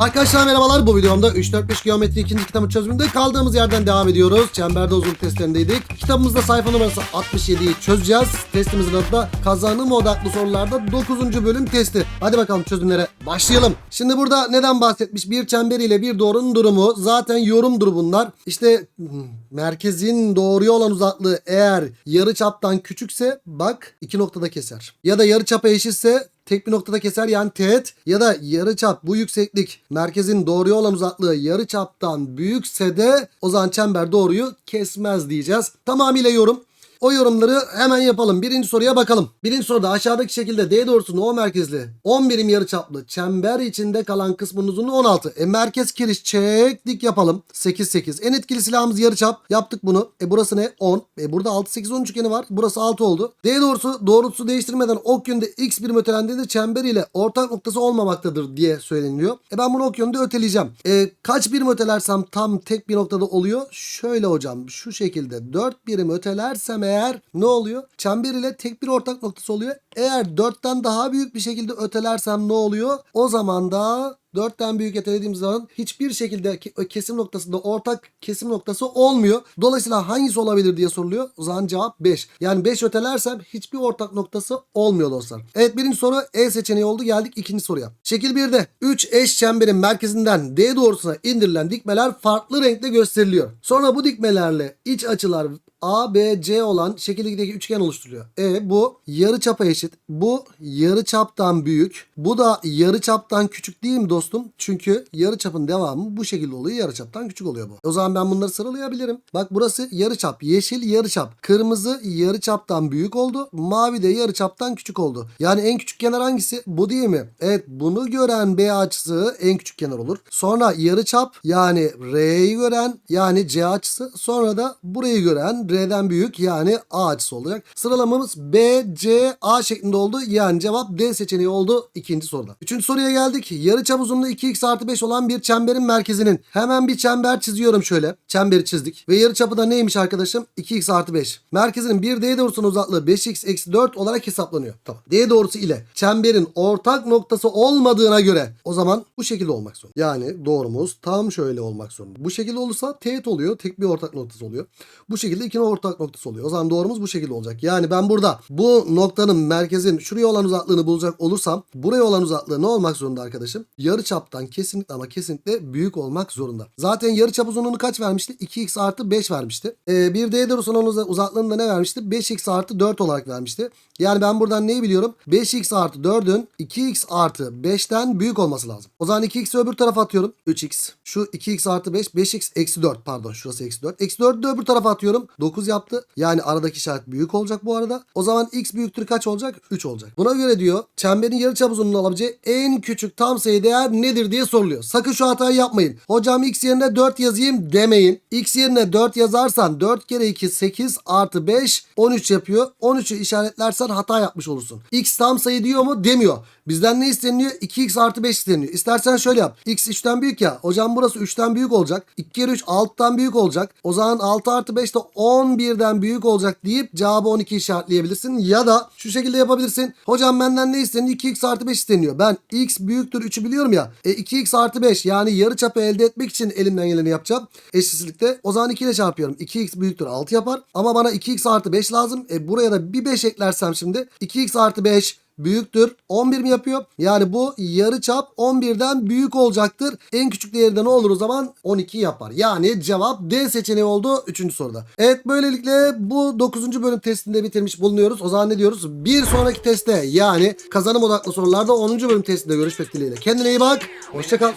Arkadaşlar merhabalar. Bu videomda 3-4-5 geometri ikinci kitabın çözümünde kaldığımız yerden devam ediyoruz. Çemberde uzunluk testlerindeydik. Kitabımızda sayfa numarası 67'yi çözeceğiz. Testimizin adı da kazanım odaklı sorularda 9. bölüm testi. Hadi bakalım çözümlere başlayalım. Şimdi burada neden bahsetmiş? Bir çember ile bir doğrunun durumu zaten yorumdur bunlar. İşte hmm, merkezin doğruya olan uzaklığı eğer yarı çaptan küçükse bak iki noktada keser. Ya da yarı çapa eşitse tek bir noktada keser yani teğet ya da yarıçap bu yükseklik merkezin doğruya olan uzaklığı yarıçaptan büyükse de o zaman çember doğruyu kesmez diyeceğiz. Tamamıyla yorum. O yorumları hemen yapalım. Birinci soruya bakalım. Birinci soruda aşağıdaki şekilde D doğrusunun O merkezli 10 birim yarıçaplı çember içinde kalan kısmının uzunluğu 16. E merkez kiriş çektik yapalım. 8 8. En etkili silahımız yarıçap. Yaptık bunu. E burası ne? 10. E burada 6 8 10 üçgeni var. Burası 6 oldu. D doğrusu doğrultusu değiştirmeden ok yönünde x birim ötelendiğinde çember ile ortak noktası olmamaktadır diye söyleniliyor. E ben bunu ok yönünde öteleyeceğim. E kaç birim ötelersem tam tek bir noktada oluyor? Şöyle hocam şu şekilde 4 birim ötelersem eğer ne oluyor? Çember ile tek bir ortak noktası oluyor. Eğer 4'ten daha büyük bir şekilde ötelersem ne oluyor? O zaman da 4'ten büyük ötelediğim zaman hiçbir şekilde ke- kesim noktasında ortak kesim noktası olmuyor. Dolayısıyla hangisi olabilir diye soruluyor. O zaman cevap 5. Yani 5 ötelersem hiçbir ortak noktası olmuyor dostlar. Evet birinci soru E seçeneği oldu. Geldik ikinci soruya. Şekil 1'de 3 eş çemberin merkezinden D doğrusuna indirilen dikmeler farklı renkte gösteriliyor. Sonra bu dikmelerle iç açılar A, B, C olan şekildeki üçgen oluşturuyor. E bu yarı çapa eşit. Bu yarı çaptan büyük. Bu da yarı çaptan küçük değil mi dostum? Çünkü yarı çapın devamı bu şekilde oluyor. Yarı çaptan küçük oluyor bu. O zaman ben bunları sıralayabilirim. Bak burası yarı çap. Yeşil yarı çap. Kırmızı yarı çaptan büyük oldu. Mavi de yarı çaptan küçük oldu. Yani en küçük kenar hangisi? Bu değil mi? Evet bunu gören B açısı en küçük kenar olur. Sonra yarı çap yani R'yi gören yani C açısı. Sonra da burayı gören R'den büyük yani A açısı olacak. Sıralamamız B, C, A şeklinde oldu. Yani cevap D seçeneği oldu ikinci soruda. Üçüncü soruya geldik. Yarıçap uzunluğu 2x artı 5 olan bir çemberin merkezinin. Hemen bir çember çiziyorum şöyle. Çemberi çizdik. Ve yarıçapı da neymiş arkadaşım? 2x artı 5. Merkezinin bir D doğrusunun uzaklığı 5x eksi 4 olarak hesaplanıyor. Tamam. D doğrusu ile çemberin ortak noktası olmadığına göre o zaman bu şekilde olmak zorunda. Yani doğrumuz tam şöyle olmak zorunda. Bu şekilde olursa teğet oluyor. Tek bir ortak noktası oluyor. Bu şekilde iki ortak noktası oluyor. O zaman doğrumuz bu şekilde olacak. Yani ben burada bu noktanın merkezin şuraya olan uzaklığını bulacak olursam buraya olan uzaklığı ne olmak zorunda arkadaşım? Yarı çaptan kesinlikle ama kesinlikle büyük olmak zorunda. Zaten yarı çap uzunluğunu kaç vermişti? 2x artı 5 vermişti. Ee, bir D doğrusunun uza- uzaklığını da ne vermişti? 5x artı 4 olarak vermişti. Yani ben buradan neyi biliyorum? 5x artı 4'ün 2x artı 5'ten büyük olması lazım. O zaman 2x'i öbür tarafa atıyorum. 3x. Şu 2x artı 5. 5x eksi 4 pardon şurası eksi 4. Eksi 4'ü de öbür tarafa atıyorum. 9 yaptı. Yani aradaki işaret büyük olacak bu arada. O zaman x büyüktür kaç olacak? 3 olacak. Buna göre diyor çemberin yarıçap uzunluğunu alabileceği en küçük tam sayı değer nedir diye soruluyor. Sakın şu hatayı yapmayın. Hocam x yerine 4 yazayım demeyin. x yerine 4 yazarsan 4 kere 2 8 artı 5 13 yapıyor. 13'ü işaretlersen hata yapmış olursun. x tam sayı diyor mu? Demiyor. Bizden ne isteniyor? 2x artı 5 isteniyor. İstersen şöyle yap. x 3'ten büyük ya. Hocam burası 3'ten büyük olacak. 2 kere 3 6'dan büyük olacak. O zaman 6 artı 5 de 11'den büyük olacak deyip cevabı 12 işaretleyebilirsin. Ya da şu şekilde yapabilirsin. Hocam benden ne isteniyor? 2x artı 5 isteniyor. Ben x büyüktür 3'ü biliyorum ya. E 2x artı 5 yani yarı çapı elde etmek için elimden geleni yapacağım. Eşitsizlikte. O zaman 2 ile çarpıyorum. 2x büyüktür 6 yapar. Ama bana 2x artı 5 lazım. E buraya da bir 5 eklersem şimdi 2x artı 5 büyüktür. 11 mi yapıyor? Yani bu yarı çap 11'den büyük olacaktır. En küçük değeri de ne olur o zaman? 12 yapar. Yani cevap D seçeneği oldu 3. soruda. Evet böylelikle bu 9. bölüm testinde bitirmiş bulunuyoruz. O zaman ne diyoruz? Bir sonraki testte yani kazanım odaklı sorularda 10. bölüm testinde görüşmek dileğiyle. Kendine iyi bak. Hoşçakal.